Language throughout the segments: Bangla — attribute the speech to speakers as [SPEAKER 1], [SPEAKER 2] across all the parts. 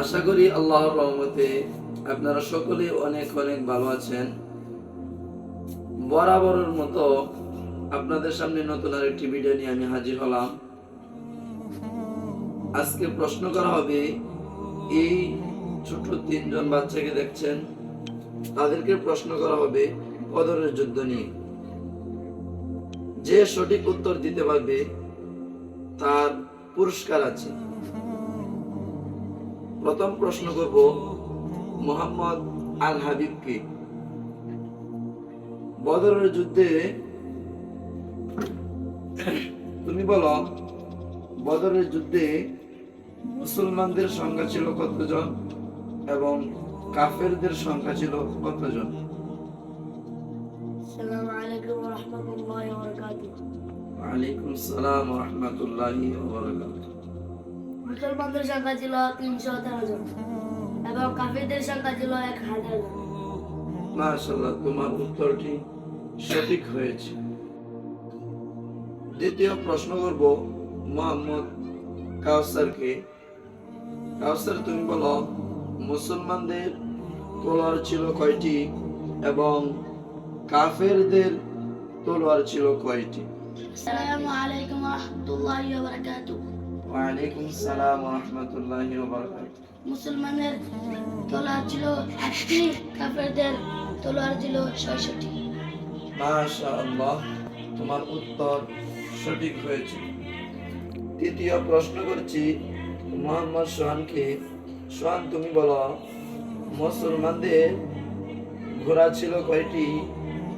[SPEAKER 1] আশা করি আল্লাহর রহমতে আপনারা সকলে অনেক অনেক ভালো আছেন। বরাবরের মতো আপনাদের সামনে নতুন আরেকটি ভিডিও নিয়ে আমি হাজির হলাম। আজকে প্রশ্ন করা হবে, এই ছোট তিনজন বাচ্চাকে দেখছেন, তাদেরকে প্রশ্ন করা হবে কদরের যুদ্ধ নিয়ে। যে সঠিক উত্তর দিতে পারবে, তার পুরস্কার আছে। প্রথম প্রশ্ন করব, মোহাম্মদ আল হাবিবকে। বদরের যুদ্ধে, তুমি বলো, বদরের যুদ্ধে মুসলমানদের সংখ্যা ছিল কতজন এবং কাফেরদের সংখ্যা ছিল কতজন?
[SPEAKER 2] السلام عليكم ورحمة الله وبركاته
[SPEAKER 1] ওয়ালাইকুম সালাম রহমতুল্লাহি
[SPEAKER 2] মুসলমানদের সংখ্যা ছিল তিনশো তেরো জন এবং কাফিরদের সংখ্যা ছিল এক হাজার জন
[SPEAKER 1] মাশাআল্লাহ তোমার উত্তরটি সঠিক হয়েছে দ্বিতীয় প্রশ্ন করব মোহাম্মদ কাউসারকে কাউসার তুমি বলো মুসলমানদের তলোয়ার ছিল কয়টি এবং কাফেরদের তলোয়ার ছিল কয়টি?
[SPEAKER 2] মুসলমানের ছিল ছিল
[SPEAKER 1] তোমার উত্তর সঠিক হয়েছে। তৃতীয় প্রশ্ন করছি মোহাম্মদ সোহানকে সোহান তুমি বলো মুসলমানদের ঘোড়া ছিল কয়টি?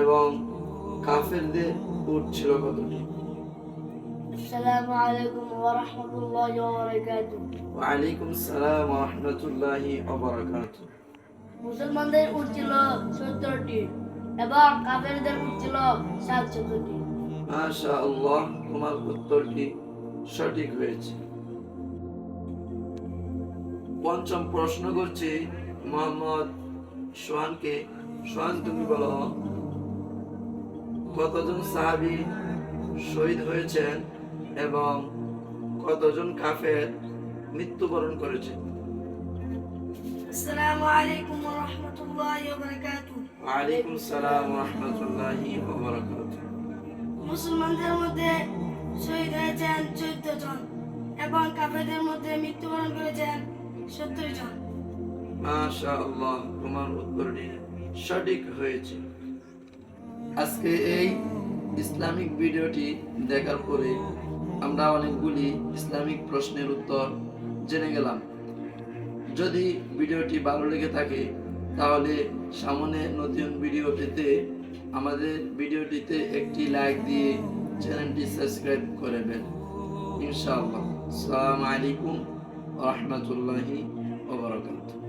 [SPEAKER 1] এবং কাফেরদের উট ছিল কতটি
[SPEAKER 2] السلام عليكم ورحمة الله وبركاته
[SPEAKER 1] ওয়ালাইকুম সালাম রহমতুল্লাহি ওবারাকাতুহু
[SPEAKER 2] মুসলমানদের উট ছিল সত্তরটি এবং কাফেরদের উট ছিল সাতশতটি
[SPEAKER 1] মাশা আল্লাহ তোমার উত্তরটি সঠিক হয়েছে পঞ্চম প্রশ্ন করছি মোহাম্মদ সোহানকে সোহান তুমি বলো কতজন সাহাবি শহীদ হয়েছেন এবং কতজন কাফের মৃত্যুবরণ করেছে?
[SPEAKER 2] আসসালামু আলাইকুম ওয়া রাহমাতুল্লাহি ওয়া বারাকাতুহু
[SPEAKER 1] ওয়ালাইকুম সালাম রহমতুল্লাহি
[SPEAKER 2] মুসলমানদের মধ্যে শহীদ হয়েছেন চোদ্দ জন এবং কাফেরদের মধ্যে মৃত্যুবরণ করেছেন সত্তর জন।
[SPEAKER 1] মাশা আল্লাহ তোমার উত্তরটি সঠিক হয়েছে। আজকে এই ইসলামিক ভিডিওটি দেখার পরে আমরা অনেকগুলি ইসলামিক প্রশ্নের উত্তর জেনে গেলাম। যদি ভিডিওটি ভালো লেগে থাকে, তাহলে সামনে নতুন ভিডিও পেতে আমাদের ভিডিওটিতে একটি লাইক দিয়ে চ্যানেলটি সাবস্ক্রাইব করে করবেন ইনশাআল্লাহ। আসসালামু আলাইকুম রহমতুল্লাহি ওবরাকাতুহু